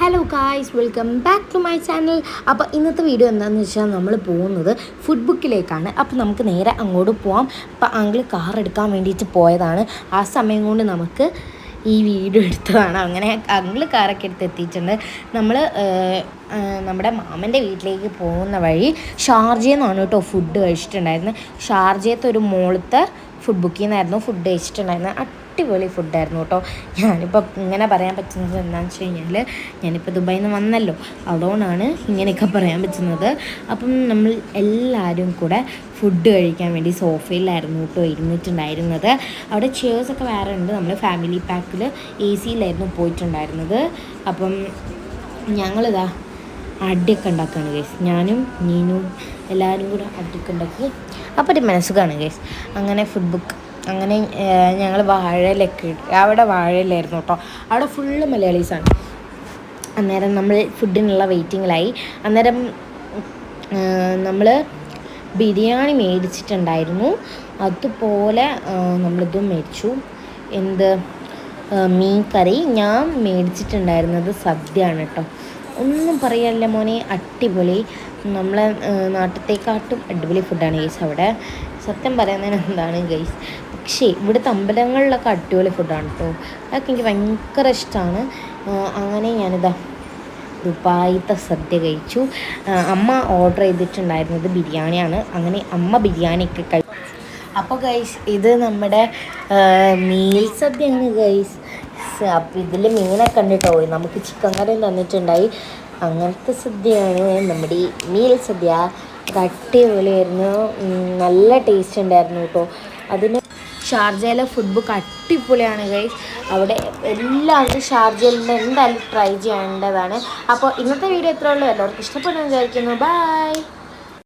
Hello guys welcome back to my channel അപ്പോൾ ഇന്നത്തെ video എന്താണെന്ന് വെച്ചാൽ നമ്മൾ പോകുന്നത് ഫുഡ് ബുക്കിലേക്കാണ് അപ്പോൾ നമുക്ക് നേരെ അങ്ങോട്ട് പോവാം. അപ്പോൾ അങ്കിൾ കാർ എടുക്കാൻ വേണ്ടിയിട്ട് പോയതാണ്. ആ സമയം കൊണ്ട് നമുക്ക് ഈ വീഡിയോ എടുത്തതാണ്. അങ്ങനെ അങ്കിൾ കാറൊക്കെ എടുത്ത് എത്തിയിട്ടുണ്ട്. നമ്മൾ നമ്മുടെ മാമന്റെ വീട്ടിലേക്ക് പോകുന്ന വഴി ഷാർജയിൽ നിന്നാണ് കേട്ടോ ഫുഡ് കഴിച്ചിട്ടുണ്ടായിരുന്നത്. ഷാർജയത്തെ ഒരു മോളത്തെ ഫുഡ് ബുക്കിൽ നിന്നായിരുന്നു ഫുഡ് കഴിച്ചിട്ടുണ്ടായിരുന്നത്. അടിപൊളി ഫുഡായിരുന്നു കേട്ടോ. ഞാനിപ്പോൾ ഇങ്ങനെ പറയാൻ പറ്റുന്നത് എന്താണെന്ന് വെച്ച് കഴിഞ്ഞാൽ ഞാനിപ്പോൾ ദുബായിൽ നിന്ന് വന്നല്ലോ. അതുകൊണ്ടാണ് ഇങ്ങനെയൊക്കെ പറയാൻ പറ്റുന്നത്. അപ്പം നമ്മൾ എല്ലാവരും കൂടെ ഫുഡ് കഴിക്കാൻ വേണ്ടി സോഫയിലായിരുന്നു കേട്ടോ ഇരുന്നിട്ടുണ്ടായിരുന്നത്. അവിടെ ചെയേഴ്സൊക്കെ വേറെ ഉണ്ട്. നമ്മൾ ഫാമിലി പാക്കിൽ എ സിയിലായിരുന്നു പോയിട്ടുണ്ടായിരുന്നത്. അപ്പം ഞങ്ങളിതാ അടിയൊക്കെ ഉണ്ടാക്കുകയാണ് ഗേസ് ഞാനും നീനും എല്ലാവരും കൂടെ അടിയൊക്കെ ഉണ്ടാക്കി. അപ്പോൾ ഒരു മനസ്സുകാണ് ഗേസ് അങ്ങനെ ഫുഡ് ബുക്ക് അങ്ങനെ ഞങ്ങൾ വാഴയിലൊക്കെ ഇട്ട് അവിടെ വാഴയിലായിരുന്നു കേട്ടോ. അവിടെ ഫുള്ള് മലയാളീസാണ് അന്നേരം നമ്മൾ ഫുഡിനുള്ള വെയിറ്റിങ്ങിലായി അന്നേരം നമ്മൾ ബിരിയാണി മേടിച്ചിട്ടുണ്ടായിരുന്നു. അതുപോലെ നമ്മളിതും മേടിച്ചു. എന്ത് മീൻ കറി ഞാൻ മേടിച്ചിട്ടുണ്ടായിരുന്നത് സദ്യയാണ് കേട്ടോ. ഒന്നും പറയാനില്ല മോനെ അടിപൊളി. നമ്മളെ നാട്ടിലത്തെക്കാട്ടും അടിപൊളി ഫുഡാണ് ഗൈസ് അവിടെ. സത്യം പറയുന്നതിന് എന്താണ് ഗൈസ് പക്ഷേ ഇവിടുത്തെ അമ്പലങ്ങളിലൊക്കെ അടിപൊളി ഫുഡാണ് കേട്ടോ അതൊക്കെ എനിക്ക് ഭയങ്കര ഇഷ്ടമാണ് അങ്ങനെ ഞാനിതാ ദുബായിത്തെ സദ്യ കഴിച്ചു. അമ്മ ഓർഡർ ചെയ്തിട്ടുണ്ടായിരുന്നത് ബിരിയാണിയാണ്. അങ്ങനെ അമ്മ ബിരിയാണിയൊക്കെ കഴിച്ചു അപ്പോൾ ഗൈസ് ഇത് നമ്മുടെ മീൽ സദ്യയാണ് ഗൈസ് അപ്പോൾ ഇതിൽ മീനൊക്കെ കണ്ടിട്ടോ? നമുക്ക് ചിക്കൻ കറിയും തന്നിട്ടുണ്ടായി. അങ്ങനത്തെ സദ്യയാണ്. നമ്മുടെ മീൽ സദ്യ. അടിപൊളിയായിരുന്നു. നല്ല ടേസ്റ്റ് ഉണ്ടായിരുന്നു കേട്ടോ അതിന് ഷാർജയിലെ ഫുഡ് ബുക്ക് അടിപൊളിയാണ് ഗൈസ് അവിടെ എല്ലാവരും ഷാർജയിൽ നിന്ന് എന്തായാലും ട്രൈ ചെയ്യേണ്ടതാണ്. അപ്പോൾ ഇന്നത്തെ വീഡിയോ എത്ര ഉള്ളൂ. എല്ലാവർക്കും ഇഷ്ടപ്പെടുന്നു വിചാരിക്കുന്നു. ബൈ